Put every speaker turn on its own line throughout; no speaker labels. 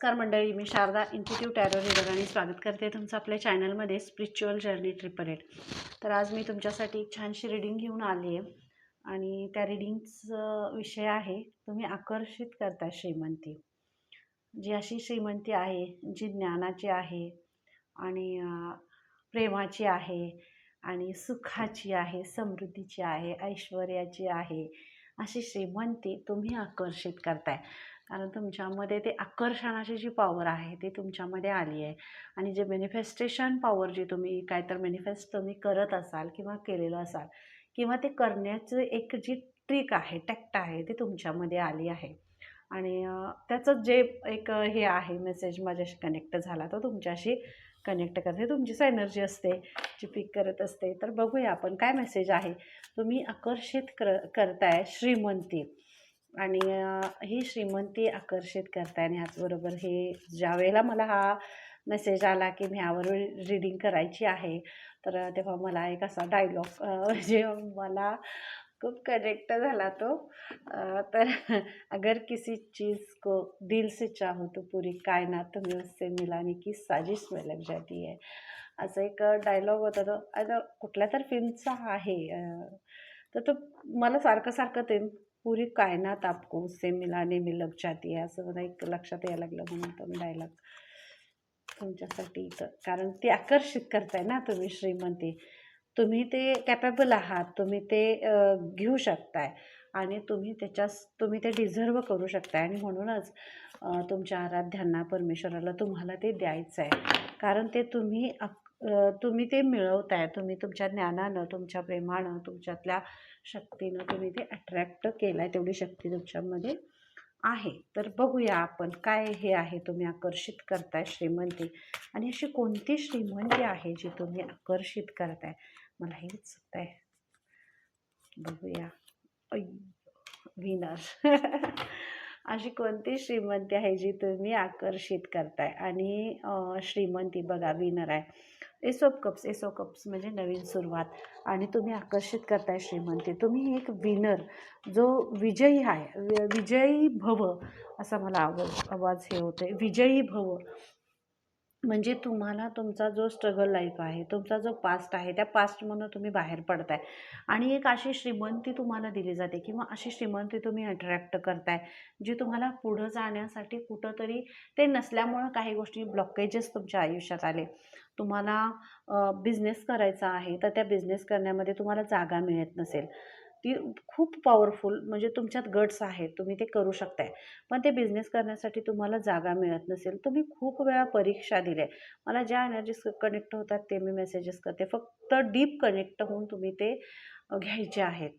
नमस्कार मंडळी मी शारदा इन्स्टिट्यूट टॅरो रिडर आणि स्वागत करते तुमचं आपल्या चॅनलमध्ये स्पिरिच्युअल जर्नी ट्रिपरेट तर आज मी तुमच्यासाठी एक छानशी रिडिंग घेऊन आली आहे आणि त्या रिडिंगचं विषय आहे तुम्ही आकर्षित करता श्रीमंती. जी अशी श्रीमंती आहे जी ज्ञानाची आहे आणि प्रेमाची आहे आणि सुखाची आहे समृद्धीची आहे ऐश्वर्याची आहे अशी श्रीमंती तुम्ही आकर्षित करताय. कारण तुमच्यामध्ये ते आकर्षणाची जी पॉवर आहे ती तुमच्यामध्ये आली आहे. आणि जे मॅनिफेस्टेशन पॉवर जी तुम्ही काय तर मॅनिफेस्ट तुम्ही करत असाल किंवा केलेलं असाल किंवा ते करण्याचं एक जी ट्रिक आहे टॅक्ट आहे ती तुमच्यामध्ये आली आहे. आणि त्याचं जे एक हे आहे मेसेज माझ्याशी कनेक्ट झाला तो तुमच्याशी कनेक्ट करते. तुमचीच एनर्जी असते जी पिक करत असते. तर बघूया आपण काय मेसेज आहे? तुम्ही आकर्षित कर करताय श्रीमंती. आणि ही श्रीमंती आकर्षित करताय आणि ह्याचबरोबर हे ज्या वेळेला मला हा मेसेज आला की मी ह्यावर रीडिंग करायची आहे तर तेव्हा मला एक असा डायलॉग म्हणजे मला खूप कनेक्ट झाला तो. तर अगर किसी चीज़ को दिल से चाहो तो पूरी कायनात तुम्हें उससे मिलाने की साजिश में लग जाती है. असं एक डायलॉग होता तो. आता कुठल्या तर फिल्मचा आहे तर तो मला सारखं सारखं ते पूरी कायनात आपको उससे मिलाने में लग जाती आहे असं मला एक लक्षात यायला लागलं म्हणून पण डायलॉग तुमच्यासाठी इथं. कारण ते आकर्षित करताय ना तुम्ही श्रीमंती. तुम्ही ते कॅपेबल आहात तुम्ही ते घेऊ शकताय आणि तुम्ही त्याच्यास तुम्ही ते डिझर्व करू शकताय. आणि म्हणूनच तुमच्या आराध्यांना परमेश्वराला तुम्हाला ते द्यायचं आहे कारण ते तुम्ही अक- तुम्ही ते मिळवताय तुम्ही तुमच्या ज्ञानानं तुमच्या प्रेमानं तुमच्यातल्या शक्तीनं तुम्ही ते अट्रॅक्ट केलं आहे तेवढी शक्ती तुमच्यामध्ये आहे. तर बघूया आपण काय हे आहे तुम्ही आकर्षित करताय श्रीमंती. आणि अशी कोणती श्रीमंती आहे जी तुम्ही आकर्षित करताय? मला हे आहे. बघूया. विनर अशी कोणती श्रीमंती आहे जी तुम्ही आकर्षित करताय? आणि श्रीमंती बघा विनर आहे. Ace of cups ace of cups म्हणजे नवीन सुरुवात. आणि तुम्ही आकर्षित करताय श्रीमंती. तुम्ही एक विनर जो विजयी आहे वि- विजयी भव असा मला आवाज आवाज हे होतोय. विजयी भव. म्हणजे तुम्हाला तुमचा जो स्ट्रगल लाईफ आहे तुमचा जो पास्ट आहे त्या पास्टमधून तुम्ही बाहेर पडताय. आणि एक अशी श्रीमंती तुम्हाला दिली जाते किंवा अशी श्रीमंती तुम्ही अट्रॅक्ट करताय जी तुम्हाला पुढं जाण्यासाठी कुठंतरी ते नसल्यामुळं काही गोष्टी ब्लॉकेजेस तुमच्या आयुष्यात आले. तुम्हाला बिझनेस करायचा आहे तर त्या बिझनेस करण्यामध्ये तुम्हाला जागा मिळत नसेल. ती खूप पॉवरफुल म्हणजे तुमच्यात गट्स आहेत तुम्ही ते करू शकताय. पण ते बिझनेस करण्यासाठी तुम्हाला जागा मिळत नसेल तुम्ही खूप वेळा परीक्षा दिल्या. मला ज्या एनर्जीज कनेक्ट होतात ते मी मेसेजेस करते. फक्त डीप कनेक्ट होऊन तुम्ही ते घ्यायचे आहेत.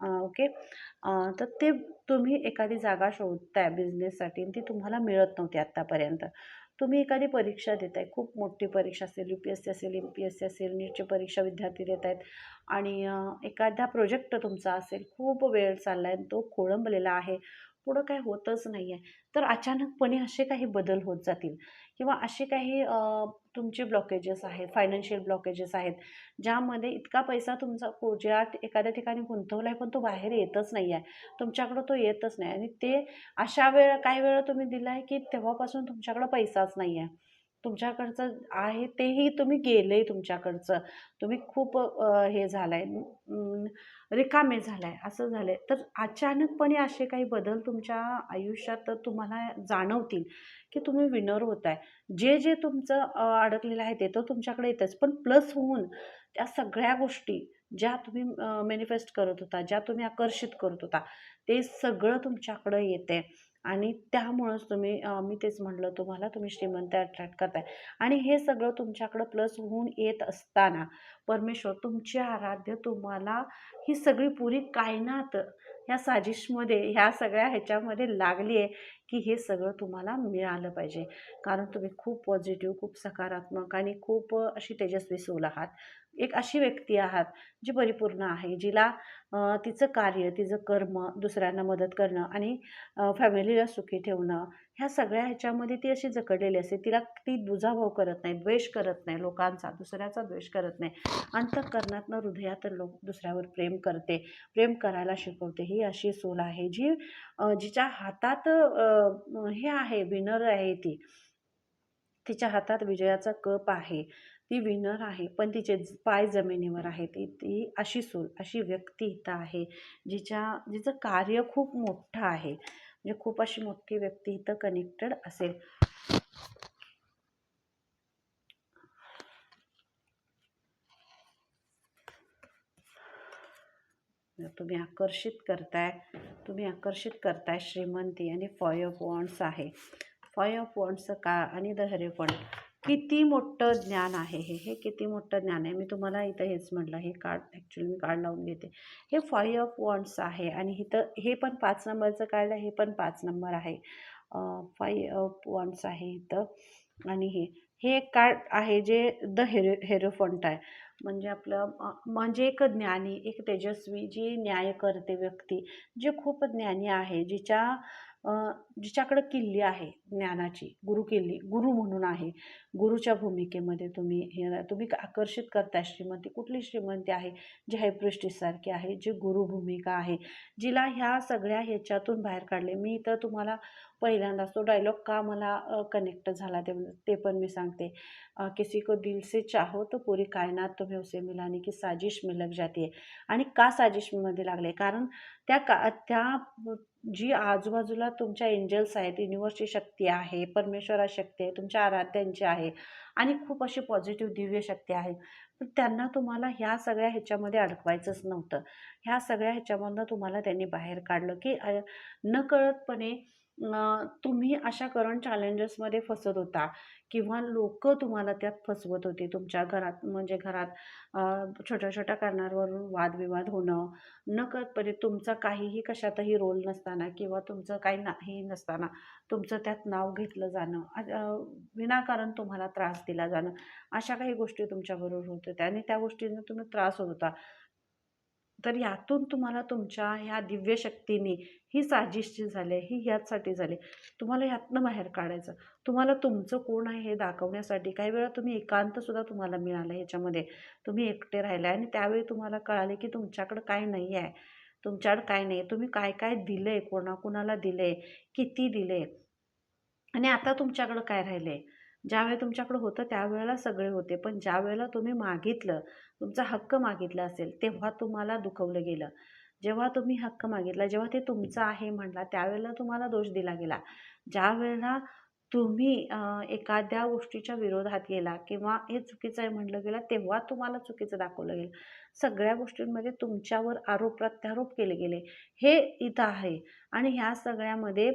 ओके तर ते तुम्ही एखादी जागा शोधताय बिझनेससाठी आणि ती तुम्हाला मिळत नव्हती आत्तापर्यंत तुम्ही एखादी परीक्षा देत आहे खूप मोठी परीक्षा असेल यू पी एस सी असेल एम पी एस सी असेल नीटची परीक्षा विद्यार्थी देत आहेत आणि एखादा प्रोजेक्ट तुमचा असेल खूप वेळ चालला आहे तो खोळंबलेला आहे पुढं काय होतच नाही आहे तर अचानकपणे असे काही बदल होत जातील. किंवा असे काही तुमचे ब्लॉकेजेस आहेत फायनान्शियल ब्लॉकेजेस आहेत ज्यामध्ये इतका पैसा तुमचा को- ज्या एखाद्या ठिकाणी गुंतवला आहे पण तो बाहेर येतच नाही आहे तुमच्याकडं तो येतच नाही. आणि ते अशा वेळ काही वेळा तुम्ही दिला आहे की तेव्हापासून तुमच्याकडं पैसाच नाही आहे तुमच्याकडचं आहे तेही तुम्ही गेले तुमच्याकडचं. तुम्ही खूप हे झालं आहे रिकामे झालं आहे असं झालं आहे तर अचानकपणे असे काही बदल तुमच्या आयुष्यात तुम्हाला जाणवतील की तुम्ही विनर होत आहे जे जे तुमचं अडकलेलं आहे ते तर तुमच्याकडे येतंच. पण प्लस होऊन त्या सगळ्या गोष्टी ज्या तुम्ही मॅनिफेस्ट करत होता ज्या तुम्ही आकर्षित करत होता ते सगळं तुमच्याकडं येते आणि त्यामुळंच तुम्ही मी तेच म्हटलं तुम्हाला तुम्ही श्रीमंत अट्रॅक्ट करताय. आणि हे सगळं तुमच्याकडं प्लस होऊन येत असताना परमेश्वर तुमची आराध्य तुम्हाला ही सगळी पुरी कायनात ह्या साजिशमध्ये ह्या सगळ्या ह्याच्यामध्ये लागली आहे की हे सगळं तुम्हाला मिळालं पाहिजे. कारण तुम्ही खूप पॉझिटिव्ह खूप सकारात्मक आणि खूप अशी तेजस्वी सोल आहात. एक अशी व्यक्ती आहात जी परिपूर्ण आहे जिला तिचं कार्य तिचं कर्म दुसऱ्यांना मदत करणं आणि फॅमिलीला सुखी ठेवणं ह्या सगळ्या ह्याच्यामध्ये ती अशी जकडलेली असते. तिला ती दुजाभाव करत नाही द्वेष करत नाही लोकांचा दुसऱ्याचा द्वेष करत नाही. अंतःकरणातनं हृदयात लोक दुसऱ्यावर प्रेम करते प्रेम करायला शिकवते. ही अशी सोल आहे जी जिच्या हातात हे आहे विनर आहे ती. तिच्या हातात विजयाचा कप आहे. ती विनर आहे. पण तिचे पाय जमिनीवर आहेत ती अशी सूल अशी व्यक्ती इथं आहे जिच्या जिचं कार्य खूप मोठं आहे. म्हणजे खूप अशी मोठी व्यक्ती इथं कनेक्टेड असेल. तुम्ही आकर्षित करताय. तुम्ही आकर्षित करताय श्रीमंती आणि फॉय ऑफ वॉन्ड्स आहे. फॉय ऑफ वॉन्ड्सचं का आणि द हरेफंड किती मोठं ज्ञान आहे हे? हे किती मोठं ज्ञान आहे? मी तुम्हाला इथं हेच म्हटलं हे कार्ड ॲक्च्युली मी कार्ड लावून घेते. हे फाय ऑफ वॉन्ड्स आहे आणि इथं हे पण पाच नंबरचं कार्ड आहे हे पण पाच नंबर आहे. फाय ऑफ वॉन्ड्स आहे इथं आणि हे हे एक कार्ड आहे जे द हेरो हेरोफंट आहे. म्हणजे आपलं म्हणजे एक ज्ञानी एक तेजस्वी जी न्याय करते व्यक्ती जी खूप ज्ञानी आहे जिच्या जिच्याकडं किल्ली आहे ज्ञानाची गुरु किल्ली गुरु म्हणून आहे. गुरुच्या भूमिकेमध्ये तुम्ही हे तुम्ही आकर्षित करताय श्रीमंती. कुठली श्रीमंती आहे? जी हायप्रिस्टिससारखी आहे जी गुरु भूमिका आहे. जिला ह्या सगळ्या ह्याच्यातून बाहेर काढले. मी तर तुम्हाला पहिल्यांदाच तो डायलॉग का मला कनेक्ट झाला ते ते पण मी सांगते. किसी को दिल से चाहो तो पूरी कायनात तुम्ही उसे मिलाने की साजिश मिलक लग आणि का साजिशमध्ये लागले? कारण त्या का त्या जी आजूबाजूला तुमच्या एंजल्स आहेत युनिव्हर्सची शक्ती आहे परमेश्वरा शक्ती आहे तुमच्या आराध्यांची आहे आणि खूप अशी पॉझिटिव्ह दिव्य शक्ती आहे. पण त्यांना तुम्हाला ह्या सगळ्या ह्याच्यामध्ये अडकवायचंच नव्हतं. ह्या सगळ्या ह्याच्यामधनं तुम्हाला त्यांनी बाहेर काढलं की नकळतपणे तुम्ही अशा करंट चॅलेंजेसमध्ये फसत होता किंवा लोक तुम्हाला त्यात फसवत होते तुमच्या घरात म्हणजे घरात छोट्या छोट्या कारणांवरून वादविवाद होणं नकळतपणे म्हणजे तुमचा काहीही कशातही रोल नसताना किंवा तुमचं काही नाही नसताना तुमचं त्यात नाव घेतलं जाणं विनाकारण तुम्हाला त्रास दिला जाणं अशा काही गोष्टी तुमच्याबरोबर होत होत्या आणि त्या गोष्टींना तुम्ही त्रास होत होता. तर यातून तुम्हाला तुमच्या ह्या दिव्य शक्तीने ही साजिश जी झाली आहे, ही ह्याचसाठी झाली. तुम्हाला ह्यातनं बाहेर काढायचं. तुम्हाला तुमचं कोण आहे हे दाखवण्यासाठी काही वेळा तुम्ही एकांतसुद्धा तुम्हाला मिळालं ह्याच्यामध्ये. तुम्ही एकटे राहिले आणि त्यावेळी तुम्हाला कळाले की तुमच्याकडं काय नाही आहे तुमच्याकडं काय नाही. तुम्ही काय काय दिलं आहे कोणाकोणाला दिलं आहे किती दिले आणि आता तुमच्याकडं काय राहिलं आहे ज्यावेळी तुमच्याकडं होतं त्यावेळेला सगळे होते. पण ज्यावेळेला तुम्ही मागितलं तुमचा हक्क मागितला असेल तेव्हा तुम्हाला दुखवलं गेलं. जेव्हा तुम्ही हक्क मागितला जेव्हा ते तुमचं आहे म्हणला त्यावेळेला तुम्हाला दोष दिला गेला. ज्या वेळेला तुम्ही एखाद्या गोष्टीच्या विरोधात गेला किंवा हे चुकीचं आहे म्हटलं गेलं तेव्हा तुम्हाला चुकीचं दाखवलं गेलं. सगळ्या गोष्टींमध्ये तुमच्यावर आरोप प्रत्यारोप केले गेले. हे इथं आहे. आणि ह्या सगळ्यामध्ये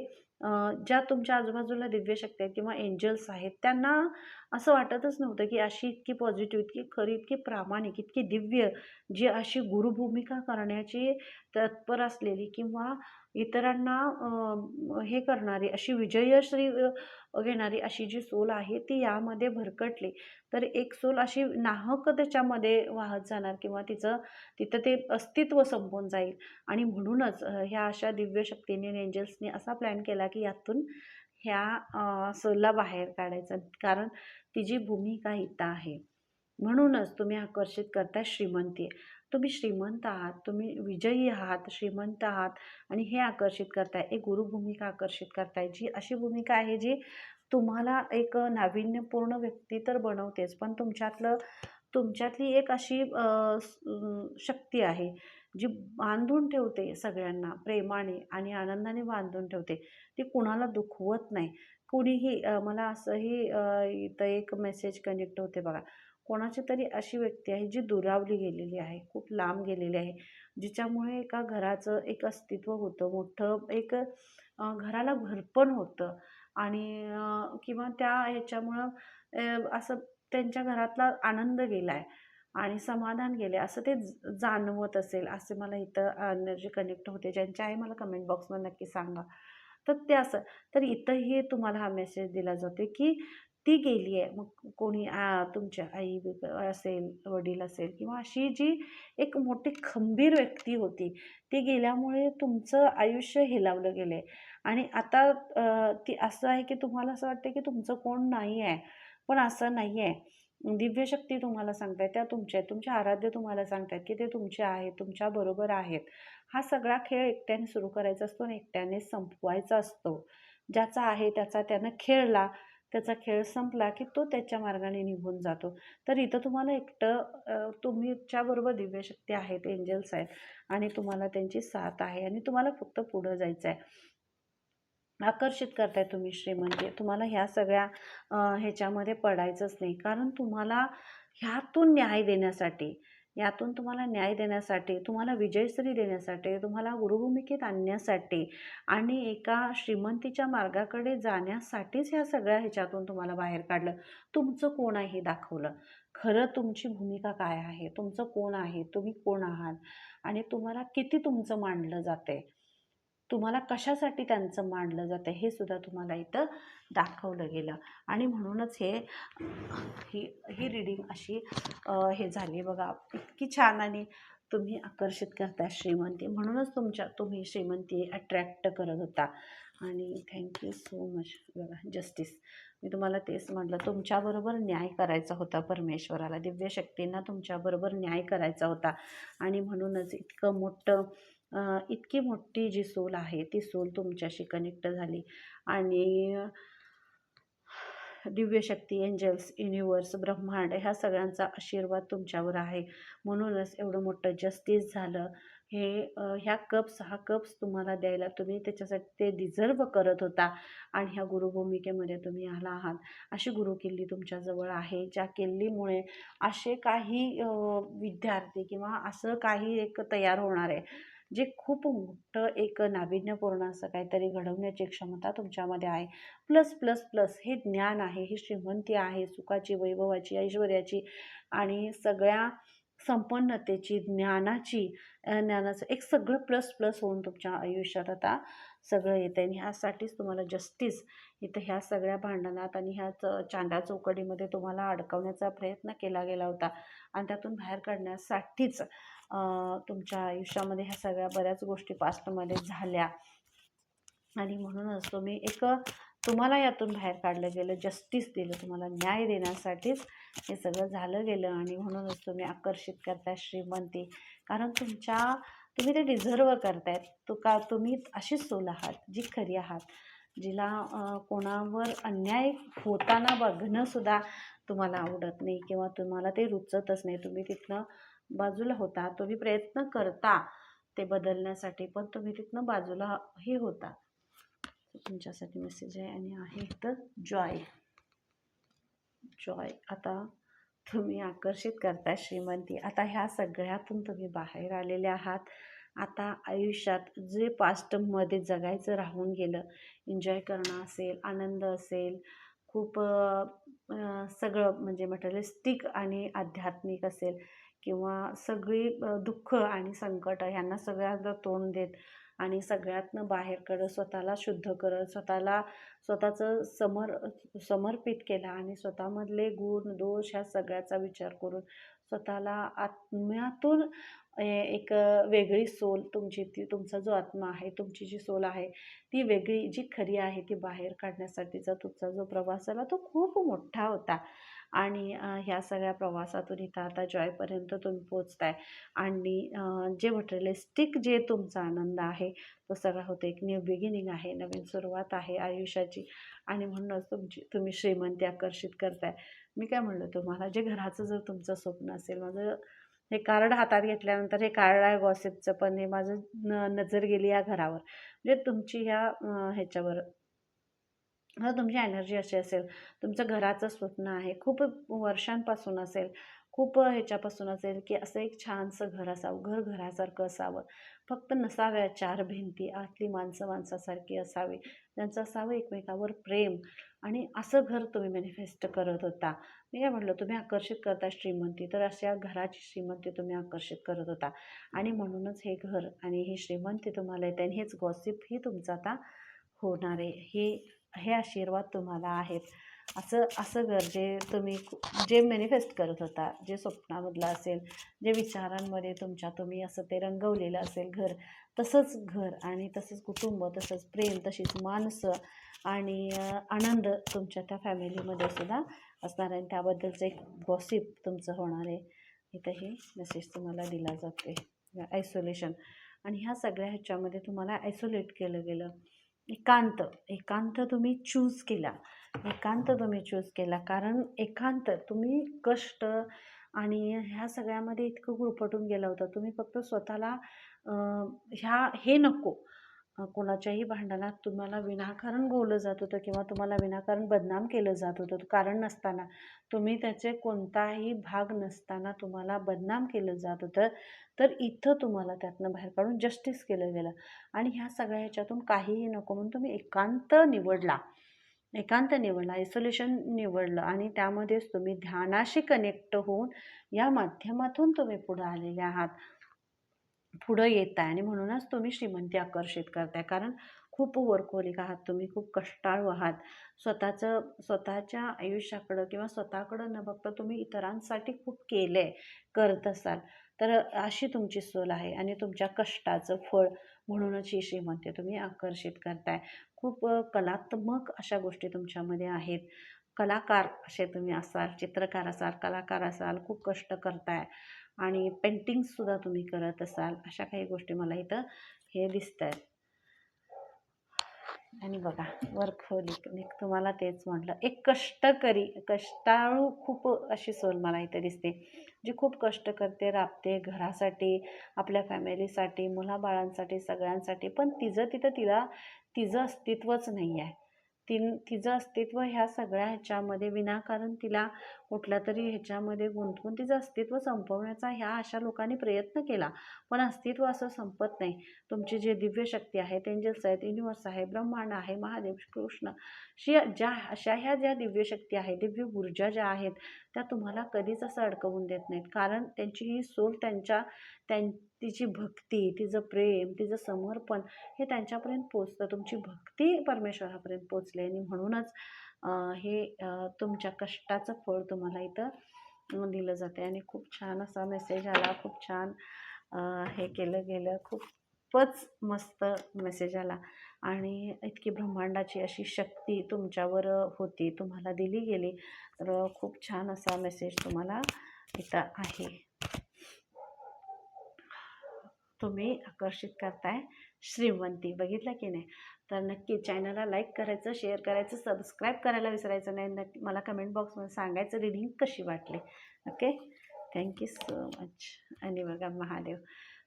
ज्या तुमच्या आजूबाजूला दिव्य शक्ती आहेत किंवा एंजल्स आहेत त्यांना असं वाटतच नव्हतं की अशी इतकी पॉझिटिव्ह इतकी खरी इतकी प्रामाणिक इतकी दिव्य जी अशी गुरुभूमिका करण्याची तत्पर असलेली किंवा इतरांना हे करणारी अशी विजयश्री घेणारी अशी जी सोल आहे ती यामध्ये भरकटली. तर एक सोल अशी नाहक त्याच्यामध्ये वाहत जाणार किंवा तिचं तिथं ते अस्तित्व संपून जाईल. आणि म्हणूनच ह्या अशा दिव्य शक्तीने एंजल्सने असा प्लॅन केला की यातून ह्या सोलला बाहेर काढायचं. कारण तिची भूमिका इथं आहे. म्हणूनच तुम्ही आकर्षित करताय श्रीमंती. तुम्ही श्रीमंत आहात तुम्ही विजयी आहात श्रीमंत आहात आणि हे आकर्षित करताय एक गुरुभूमिका आकर्षित करताय जी अशी भूमिका आहे जी तुम्हाला एक नाविन्यपूर्ण व्यक्ती तर बनवतेच पण तुमच्यातलं तुमच्यातली एक अशी शक्ती आहे जी बांधून ठेवते सगळ्यांना प्रेमाने आणि आनंदाने बांधून ठेवते ती कुणाला दुखवत नाही. कुणीही मला असंही इथं एक मेसेज कनेक्ट होते बघा कोणाची तरी अशी व्यक्ती आहे जी दुरावली गेलेली आहे खूप लांब गेलेली आहे जिच्यामुळे एका घराचं एक अस्तित्व होतं मोठं एक घराला घरपण होतं आणि किंवा त्या ह्याच्यामुळं असं त्यांच्या घरातला आनंद गेला आहे आणि समाधान गेले असं ते जाणवत असेल असे मला इथं एनर्जी कनेक्ट होते ज्यांच्या आहे मला कमेंट बॉक्समध्ये नक्की सांगा. तर ते असं तर इथंही तुम्हाला हा मेसेज दिला जातो की ती गेली आहे. मग कोणी आ, तुमच्या आई असेल वडील असेल किंवा अशी जी एक मोठी खंबीर व्यक्ती होती ती गेल्यामुळे तुमचं आयुष्य हिलावलं गेलं आहे आणि आता ती असं आहे की तुम्हाला असं वाटतं की तुमचं कोण नाही आहे. पण असं नाही आहे. दिव्य शक्ती तुम्हाला सांगतायत त्या तुमच्या आहेत. तुमचे आराध्य तुम्हाला सांगतायत की ते तुमचे आहेत तुमच्याबरोबर आहेत. हा सगळा खेळ एकट्याने सुरू करायचा असतो आणि एकट्याने संपवायचा असतो. ज्याचा आहे त्याचा त्यानं खेळला. त्याचा खेळ संपला की तो त्याच्या मार्गाने निघून जातो. तर इथं तुम्हाला एकटं तुमच्याबरोबर दिव्यशक्ती आहेत एंजल्स आहेत आणि तुम्हाला त्यांची साथ आहे आणि तुम्हाला फक्त पुढं जायचं आहे आकर्षित करताय तुम्ही श्रीमंती. तुम्हाला ह्या सगळ्या ह्याच्यामध्ये पडायचंच नाही. कारण तुम्हाला ह्यातून न्याय देण्यासाठी यातून तुम्हाला न्याय देण्यासाठी तुम्हाला विजयश्री देण्यासाठी तुम्हाला गुरुभूमिकेत आणण्यासाठी आणि एका श्रीमंतीच्या मार्गाकडे जाण्यासाठीच ह्या सगळ्या ह्याच्यातून तुम्हाला बाहेर काढलं. तुमचं कोण आहे हे दाखवलं. खरं तुमची भूमिका काय आहे? तुमचं कोण आहे? तुम्ही कोण आहात? आणि तुम्हाला किती तुमचं मांडलं जाते तुम्हाला कशासाठी त्यांचं मांडलं जातं हे सुद्धा तुम्हाला इथं दाखवलं गेलं. आणि म्हणूनच हे ही ही रीडिंग अशी हे झाली बघा इतकी छान आणि तुम्ही आकर्षित करता श्रीमंती. म्हणूनच तुमच्या तुम्ही श्रीमंती अट्रॅक्ट करत होता. आणि थँक्यू सो मच बघा जस्टिस मी तुम्हाला तेच म्हटलं तुमच्याबरोबर न्याय करायचा होता परमेश्वराला. दिव्य शक्तींना तुमच्याबरोबर न्याय करायचा होता. आणि म्हणूनच इतकं मोठं इतकी मोठी जी सोल आहे ती सोल तुमच्याशी कनेक्ट झाली. आणि दिव्यशक्ती एंजल्स युनिवर्स ब्रह्मांड ह्या सगळ्यांचा आशीर्वाद तुमच्यावर आहे. म्हणूनच एवढं मोठं जस्टिस झालं. हे ह्या कप्स हा कप्स तुम्हाला द्यायला तुम्ही त्याच्यासाठी ते डिझर्व करत होता. आणि ह्या गुरुभूमिकेमध्ये तुम्ही आला आहात. अशी गुरुकिल्ली तुमच्याजवळ आहे ज्या किल्लीमुळे असे काही विद्यार्थी किंवा असं काही एक तयार होणार आहे. जे खूप मोठं एक नाविन्यपूर्ण असं काहीतरी घडवण्याची क्षमता तुमच्यामध्ये आहे. प्लस प्लस प्लस हे ज्ञान आहे ही श्रीमंती आहे सुखाची वैभवाची ऐश्वर्याची आणि सगळ्या संपन्नतेची ज्ञानाची ज्ञानाचं एक सगळं प्लस प्लस होऊन तुमच्या आयुष्यात आता सगळं येतं आणि ह्यासाठीच तुम्हाला जस्टिस इथं ह्या सगळ्या भांडणात आणि ह्या चांदा चौकडीमध्ये तुम्हाला अडकवण्याचा प्रयत्न केला गेला होता. आणि त्यातून बाहेर काढण्यासाठीच तुमच्या आयुष्यामध्ये ह्या सगळ्या बऱ्याच गोष्टी पास्टमध्ये झाल्या. आणि म्हणूनच तुम्ही एक तुम्हाला यातून बाहेर काढलं गेलं जस्टिस दिलं तुम्हाला न्याय देण्यासाठीच हे सगळं झालं गेलं. आणि म्हणूनच तुम्ही आकर्षित करताय श्रीमंती. कारण तुमच्या तुम्ही ते डिझर्व करतायत. तो का तुम्ही अशीच सोल आहात जी खरी आहात. जिला कोणावर अन्याय होताना बघणंसुद्धा तुम्हाला आवडत नाही किंवा तुम्हाला ते रुचतच नाही. तुम्ही तिथनं बाजूला होता तुम्ही प्रयत्न करता ते बदलण्यासाठी पण तुम्ही तिथनं बाजूला हे होता. तुमच्यासाठी मेसेज आहे आणि आहे तर जॉय जॉय आता तुम्ही आकर्षित करताय श्रीमंती. आता ह्या सगळ्यातून तुम्ही बाहेर आलेले आहात. आता आयुष्यात जे पास्टमध्ये जगायचं राहून गेलं एन्जॉय करणं असेल आनंद असेल खूप सगळं म्हणजे मटेरियलिस्टिक आणि आध्यात्मिक असेल किंवा सगळी दुःख आणि संकट ह्यांना सगळ्यांना तोंड देत आणि सगळ्यातनं बाहेरकडं स्वतःला शुद्ध करत स्वतःला स्वतःचं समर समर्पित केलं आणि स्वतःमधले गुण दोष ह्या सगळ्याचा विचार करून स्वतःला आत्म्यातून एक वेगळी सोल तुमची ती तुमचा जो आत्मा आहे तुमची जी सोल आहे ती वेगळी जी खरी आहे ती बाहेर काढण्यासाठीचा तुमचा जो प्रवास झाला तो खूप मोठा होता. आणि ह्या सगळ्या प्रवासातून इथं आता जॉयपर्यंत तुम्ही पोचताय आणि जे मटेरियलिस्टिक जे तुमचा आनंद आहे तो सगळा होतो. एक न्यू बिगिनिंग आहे नवीन सुरुवात आहे आयुष्याची. आणि म्हणूनच तुमची तुम्ही श्रीमंती आकर्षित करताय. मी काय म्हणलं तुम्हाला जे घराचं जर तुमचं स्वप्न असेल माझं हे कार्ड हातात घेतल्यानंतर हे कार्ड आहे गॉसिपचं पण हे माझं न नजर गेली या घरावर. म्हणजे तुमची ह्या ह्याच्यावर तुमची एनर्जी अशी असेल तुमचं घराचं स्वप्न आहे खूप वर्षांपासून असेल खूप ह्याच्यापासून असेल की असं एक छानसं घर असावं घर घरासारखं असावं. फक्त नसाव्या चार भिंती आतली माणसं माणसासारखी असावी त्यांचं असावं एकमेकावर प्रेम. आणि असं घर तुम्ही मॅनिफेस्ट करत होता. मी काय म्हटलं तुम्ही आकर्षित करता श्रीमंती. तर अशा घराची श्रीमंती तुम्ही आकर्षित करत होता. आणि म्हणूनच हे घर आणि ही श्रीमंती तुम्हाला येते आणि हेच गॉसिप ही तुमचं आता होणार आहे. हे हे आशीर्वाद तुम्हाला आहेत. असं असं घर जे तुम्ही कु- जे मॅनिफेस्ट करत होता जे स्वप्नामधलं असेल जे विचारांमध्ये तुमच्या तुम्ही असं ते रंगवलेलं असेल घर तसंच घर आणि तसंच कुटुंब तसंच प्रेम तशीच माणसं आणि आनंद तुमच्या त्या फॅमिलीमध्ये सुद्धा असणार आहे. आणि त्याबद्दलचं एक गॉसिप तुमचं होणार आहे. इथंही मेसेज तुम्हाला दिला जाते आयसोलेशन आणि ह्या सगळ्या ह्याच्यामध्ये तुम्हाला आयसोलेट केलं गेलं. एकांत एकांत तुम्ही चूज केला. एकांत तुम्ही चूज केला. कारण एकांत तुम्ही कष्ट आणि ह्या सगळ्यामध्ये इतकं गुरफटून गेला होता. तुम्ही फक्त स्वतःला ह्या हे नको. कोणाच्याही भांडणात तुम्हाला विनाकारण बोललं जात होतं किंवा तुम्हाला विनाकारण बदनाम केलं जात होतं कारण नसताना. तुम्ही त्याचे कोणताही भाग नसताना तुम्हाला बदनाम केलं जात होतं. तर इथं तुम्हाला त्यातनं बाहेर काढून जस्टिस केलं गेलं. आणि ह्या सगळ्या ह्याच्यातून काहीही नको म्हणून तुम्ही एकांत निवडला. एकांत निवडला आयसोलेशन निवडलं आणि त्यामध्येच तुम्ही ध्यानाशी कनेक्ट होऊन या माध्यमातून तुम्ही पुढं आलेले आहात. पुढं येत आहे आणि म्हणूनच तुम्ही श्रीमंती आकर्षित करताय कारण खूप वर्कहोलिक आहात तुम्ही खूप कष्टाळू आहात. स्वतःचं स्वतःच्या आयुष्याकडं किंवा स्वतःकडं न बघता तुम्ही इतरांसाठी खूप केलं आहे करत असाल. तर अशी तुमची सोल आहे आणि तुमच्या कष्टाचं फळ म्हणूनच ही श्रीमंती तुम्ही आकर्षित करताय खूप कलात्मक अशा गोष्टी तुमच्यामध्ये आहेत. कलाकार असे तुम्ही असाल चित्रकार असाल कलाकार असाल खूप कष्ट करताय. आणि पेंटिंगसुद्धा तुम्ही करत असाल अशा काही गोष्टी मला इथं हे दिसत आहेत आणि बघा वर्कहोलिक मी तुम्हाला तेच म्हटलं एक कष्टकरी कष्टाळू खूप अशी सोल मला इथे दिसते जी खूप कष्ट करते राबते घरासाठी आपल्या फॅमिलीसाठी मुलाबाळांसाठी सगळ्यांसाठी पण तिचं तिथं तिला तिचं अस्तित्वच नाही आहे तिन तिचं अस्तित्व ह्या सगळ्या ह्याच्यामध्ये विनाकारण तिला कुठल्या तरी ह्याच्यामध्ये गुंतवून तिचं अस्तित्व संपवण्याचा ह्या अशा लोकांनी प्रयत्न केला. पण अस्तित्व असं संपत नाही. तुमची जे दिव्य शक्ती आहेत एंजल्स आहेत युनिवर्स आहे ब्रह्मांड आहे महादेव कृष्ण शी ज्या अशा ह्या ज्या दिव्य शक्ती आहेत दिव्य ऊर्जा ज्या आहेत त्या तुम्हाला कधीच असं अडकवून देत नाहीत. कारण त्यांची ही सोल त्यांच्या त्यां तिची भक्ती तिचं प्रेम तिचं समर्पण हे त्यांच्यापर्यंत पोचतं तुमची भक्ती परमेश्वरापर्यंत पोचली आणि म्हणूनच हे तुमच्या कष्टाचं फळ तुम्हाला इथं दिलं जाते आणि खूप छान असा मेसेज आला. खूप छान हे केलं गेलं. खूपच मस्त मेसेज आला. आणि इतकी ब्रह्मांडाची अशी शक्ती तुमच्यावर होती तुम्हाला दिली गेली. तर खूप छान असा मेसेज तुम्हाला इथं आहे. तुम्ही आकर्षित करताय श्रीमंती बघितलं की नाही? तर नक्की चॅनलला लाईक करायचं शेअर करायचं सबस्क्राईब करायला विसरायचं नाही. नक्की मला कमेंट बॉक्समध्ये सांगायचं रिडिंग कशी वाटली? ओके थँक्यू सो मच आणि बघा महादेव.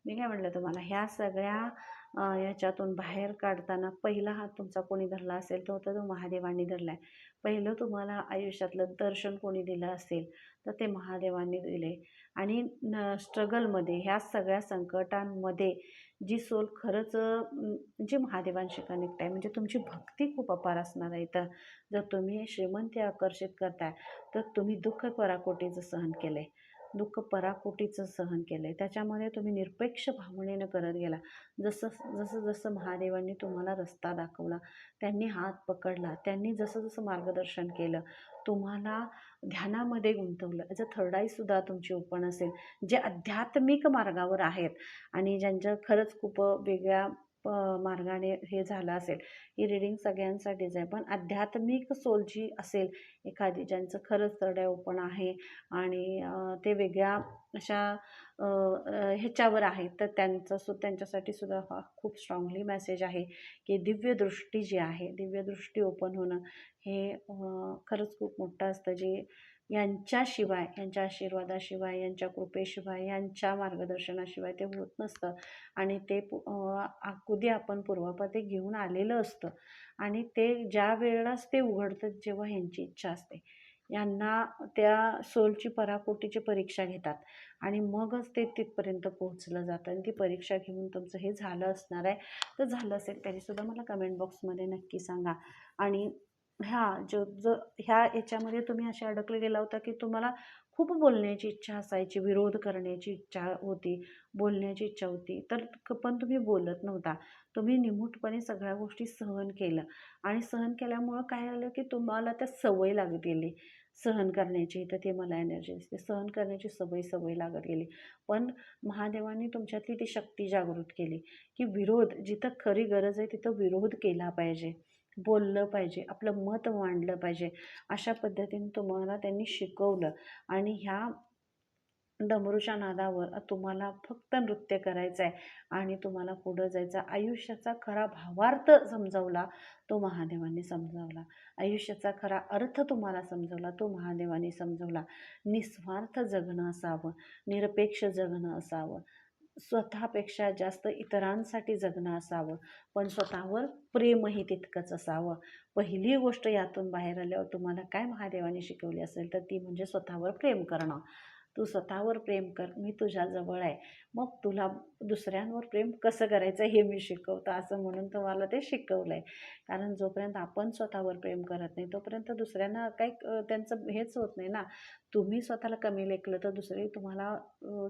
मी काय म्हटलं तुम्हाला ह्या सगळ्या याच्यातून बाहेर काढताना पहिला हात तुमचा कोणी धरला असेल तो तर तो महादेवांनी धरला आहे पहिलं तुम्हाला आयुष्यातलं दर्शन कोणी दिलं असेल तर ते महादेवांनी दिले. आणि न स्ट्रगलमध्ये ह्या सगळ्या संकटांमध्ये जी सोल खरंच अं, जी महादेवांशी कनेक्ट आहे म्हणजे तुमची भक्ती खूप अपार असणार आहे तर जर तुम्ही श्रीमंती आकर्षित करताय तर तुम्ही दुःख पराकोटीचं सहन केलं आहे दुःख पराकोटीचं सहन केलं आहे त्याच्यामध्ये तुम्ही निरपेक्ष भावनेनं करत गेला. जसं जसं जसं महादेवांनी तुम्हाला रस्ता दाखवला त्यांनी हात पकडला त्यांनी जसं जसं मार्गदर्शन केलं तुम्हाला ध्यानामध्ये गुंतवलं. याचं थर्ड आईसुद्धा तुमची ओपन असेल. जे आध्यात्मिक मार्गावर आहेत आणि ज्यांच्या खरंच खूप वेगळ्या मार्गाने हे झालं असेल. ही रिडिंग सगळ्यांसाठीच आहे. पण आध्यात्मिक सोल जी असेल एखादी ज्यांचं खरंच तर आय ओपन आहे आणि ते वेगळ्या अशा ह्याच्यावर आहे तर त्यांचं सु त्यांच्यासाठी सुद्धा हा खूप स्ट्रॉंगली मेसेज आहे की दिव्यदृष्टी जी आहे दिव्यदृष्टी ओपन होणं हे खरंच खूप मोठं असतं. जे यांच्याशिवाय यांच्या आशीर्वादाशिवाय यांच्या कृपेशिवाय यांच्या मार्गदर्शनाशिवाय ते होत नसतं. आणि ते पु अगदी आपण पूर्वापाते घेऊन आलेलं असतं. आणि ते ज्या वेळेलाच ते उघडतं जेव्हा ह्यांची इच्छा असते. यांना त्या सोलची पराकोटीची परीक्षा घेतात. आणि मगच ते तिथपर्यंत पोहोचलं जातं. आणि ती परीक्षा घेऊन तुमचं हे झालं असणार आहे. तर झालं असेल तरीसुद्धा मला कमेंट बॉक्समध्ये नक्की सांगा. आणि हां, जो जो ह्या याच्यामध्ये तुम्ही असे अडकले गेला होता, की तुम्हाला खूप बोलण्याची इच्छा असायची, विरोध करण्याची इच्छा होती, बोलण्याची इच्छा होती, तर क पण तुम्ही बोलत नव्हता. तुम्ही निमूटपणे सगळ्या गोष्टी सहन केलं आणि सहन केल्यामुळं काय झालं, की तुम्हाला त्या सवय लागत गेली सहन करण्याची. तर ते मला एनर्जी असते सहन करण्याची सवय, सवय लागत गेली. पण महादेवांनी तुमच्यातली ती शक्ती जागृत केली, की विरोध जिथं खरी गरज आहे तिथं विरोध केला पाहिजे. बोललं पाहिजे, आपलं मत मांडलं पाहिजे. अशा पद्धतीने तुम्हाला त्यांनी शिकवलं. आणि ह्या डमरूच्या नादावर तुम्हाला फक्त नृत्य करायचं आहे आणि तुम्हाला पुढं जायचं आयुष्याचा खरा भावार्थ समजावला तो महादेवांनी समजावला. आयुष्याचा खरा अर्थ तुम्हाला समजवला तो महादेवाने समजवला. निस्वार्थ जगणं असावं निरपेक्ष जगणं असावं. स्वतःपेक्षा जास्त इतरांसाठी जगणं असावं. पण स्वतःवर प्रेमही तितकंच असावं. पहिली गोष्ट यातून बाहेर आल्यावर तुम्हाला काय महादेवाने शिकवली असेल तर ती म्हणजे स्वतःवर प्रेम करणं. तू स्वतःवर प्रेम कर मी तुझ्याजवळ आहे. मग तुला दुसऱ्यांवर प्रेम कसं करायचं हे मी शिकवतो असं म्हणून तुम्हाला ते शिकवलं आहे कारण जोपर्यंत आपण स्वतःवर प्रेम करत नाही तोपर्यंत दुसऱ्यांना काही त्यांचं हेच होत नाही ना. तुम्ही स्वतःला कमी लेखलं तर दुसरे तुम्हाला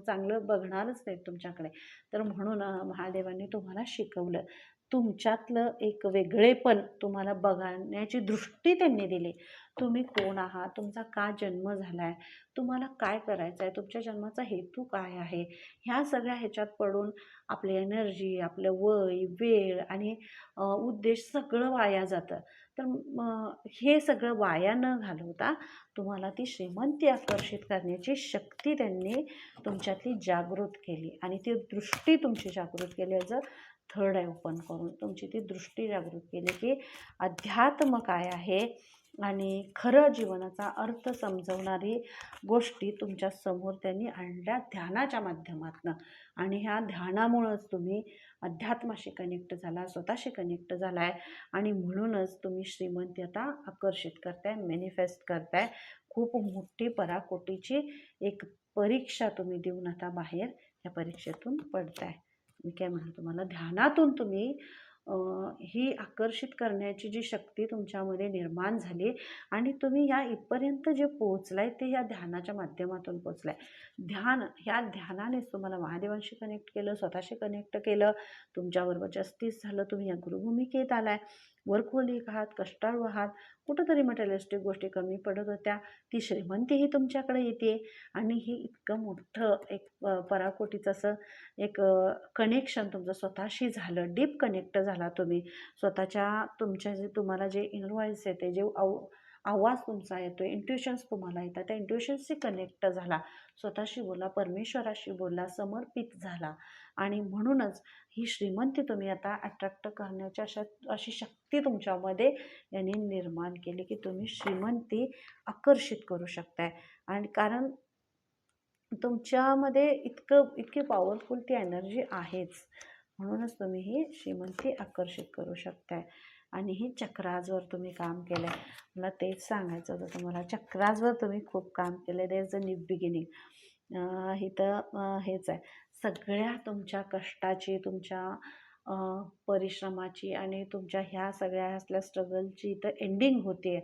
चांगलं बघणारच नाहीत तुमच्याकडे. तर म्हणून महादेवांनी तुम्हाला शिकवलं. तुमच्यातलं एक वेगळेपण तुम्हाला बघण्याची दृष्टी त्यांनी दिली. तुम्ही कोण आहात? तुमचा का जन्म झाला आहे तुम्हाला काय करायचं आहे तुमच्या जन्माचा हेतू काय आहे? ह्या सगळ्या ह्याच्यात पडून आपली एनर्जी आपलं वय वेळ आणि उद्देश सगळं वाया जातं. तर हे सगळं वाया न घालवता तुम्हाला ती श्रीमंती आकर्षित करण्याची शक्ती त्यांनी तुमच्यातली जागृत केली. आणि ती दृष्टी तुमची जागृत केली. जर थर्ड आय ओपन करून तुमची ती दृष्टी जागृत केली की अध्यात्म काय आहे? आणि खरं जीवनाचा अर्थ समजवणारी गोष्टी तुमच्यासमोर त्यांनी आणल्या ध्यानाच्या माध्यमातून. आणि ह्या ध्यानामुळंच तुम्ही अध्यात्माशी कनेक्ट झाला स्वतःशी कनेक्ट झाला आहे आणि म्हणूनच तुम्ही श्रीमंतता आकर्षित करताय मॅनिफेस्ट करताय. खूप मोठी पराकोटीची एक परीक्षा तुम्ही देऊन आता बाहेर या परीक्षेतून पडताय. मी काय म्हणतो तुम्हाला ध्यानातून तुम्ही ही आकर्षित करण्याची जी शक्ती तुमच्यामध्ये निर्माण झाली आणि तुम्ही या इथपर्यंत जे पोचलाय ते या ध्यानाच्या माध्यमातून पोचलाय ध्यान ह्या ध्यानानेच तुम्हाला महादेवांशी कनेक्ट केलं स्वतःशी कनेक्ट केलं तुमच्याबरोबर जस्तीस झालं तुम्ही या गुरुभूमिकेत आलाय. वर्कहोलिक आहात कष्टाळू आहात कुठंतरी मटेरियलिस्टिक गोष्टी कमी पडत होत्या. ती श्रीमंतीही तुमच्याकडे येते आणि ही इतकं मोठं एक पराकोटीचं असं एक कनेक्शन तुमचं स्वतःशी झालं. डीप कनेक्ट झाला तुम्ही. स्वतःच्या तुमच्या जे तुम्हाला जे इनवॉइस येते जे आव आवाज तुमचा येतो इंट्युशन्स तुम्हाला येतात. त्या इंट्युशन्सशी कनेक्ट झाला. स्वतःशी बोला परमेश्वराशी बोलला समर्पित झाला. आणि म्हणूनच ही श्रीमंती तुम्ही आता अट्रॅक्ट करण्याची अशा अशी शक्ती तुमच्यामध्ये यांनी निर्माण केली की तुम्ही श्रीमंती आकर्षित करू शकताय. आणि कारण तुमच्यामध्ये इतकं इतकी पॉवरफुल ती एनर्जी आहेच. म्हणूनच तुम्ही ही श्रीमंती आकर्षित करू शकताय. आणि हे चक्राजवर तुम्ही काम केलं आहे मला तेच सांगायचं होतं तुम्हाला. चक्राजवर तुम्ही खूप काम केलं आहे there is a new beginning इथं हेच आहे. सगळ्या तुमच्या कष्टाची तुमच्या परिश्रमाची आणि तुमच्या ह्या सगळ्या असल्या स्ट्रगलची इथं एंडिंग होते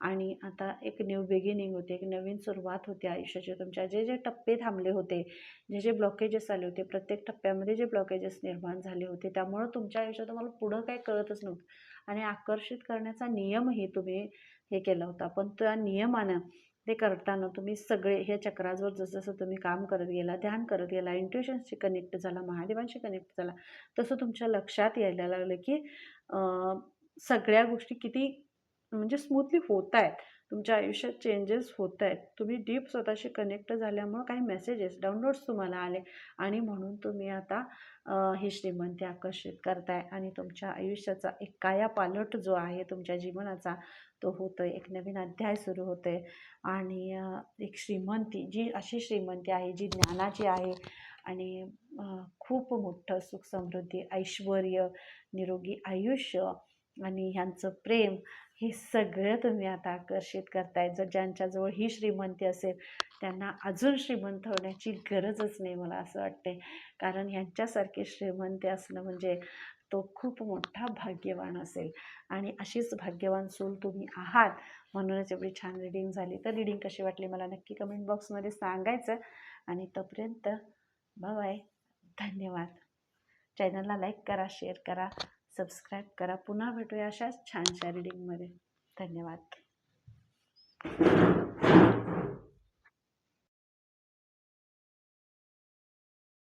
आणि आता एक न्यू बिगिनिंग होते. एक नवीन सुरुवात होते आयुष्याची. तुमच्या जे जे टप्पे थांबले होते जे जे ब्लॉकेजेस आले होते प्रत्येक टप्प्यामध्ये जे ब्लॉकेजेस निर्माण झाले होते त्यामुळं तुमच्या आयुष्यात तुम्हाला पुढं काय कळतच नव्हतं. आणि आकर्षित करण्याचा नियमही तुम्ही हे केला होता. पण त्या नियमानं ते करताना तुम्ही सगळे ह्या चक्राजवर जसं जसं तुम्ही काम करत गेला ध्यान करत गेला इंट्युशनशी कनेक्ट झाला महादेवांशी कनेक्ट झाला तसं तुमच्या लक्षात यायला लागलं की सगळ्या गोष्टी किती म्हणजे स्मूथली होत आहेत तुमच्या आयुष्यात चेंजेस होत आहेत. तुम्ही डीप स्वतःशी कनेक्ट झाल्यामुळं काही मेसेजेस डाउनलोड्स तुम्हाला आले. आणि म्हणून तुम्ही आता ही श्रीमंती आकर्षित करताय. आणि तुमच्या आयुष्याचा एक काया पालट जो आहे तुमच्या जीवनाचा तो होतो आहे एक नवीन अध्याय सुरू होतो आहे आणि एक श्रीमंती जी अशी श्रीमंती आहे जी ज्ञानाची आहे. आणि खूप मोठं सुख समृद्धी ऐश्वर निरोगी आयुष्य आणि ह्यांचं प्रेम हे सगळं तुम्ही आता आकर्षित करताय. जर ज्यांच्याजवळ ही श्रीमंती असेल त्यांना अजून श्रीमंत होण्याची गरजच नाही मला असं वाटते कारण ह्यांच्यासारखी श्रीमंती असणं म्हणजे तो खूप मोठा भाग्यवान असेल. आणि अशीच भाग्यवान सूल तुम्ही आहात. म्हणूनच एवढी छान रिडिंग झाली. तर रिडिंग कशी वाटली मला नक्की कमेंट बॉक्समध्ये सांगायचं. आणि तोपर्यंत बाय धन्यवाद. चॅनलला लाईक करा शेअर करा. सबस्क्राईब करा. पुन्हा भेटूया अशाच छानशा रिडिंगमध्ये धन्यवाद.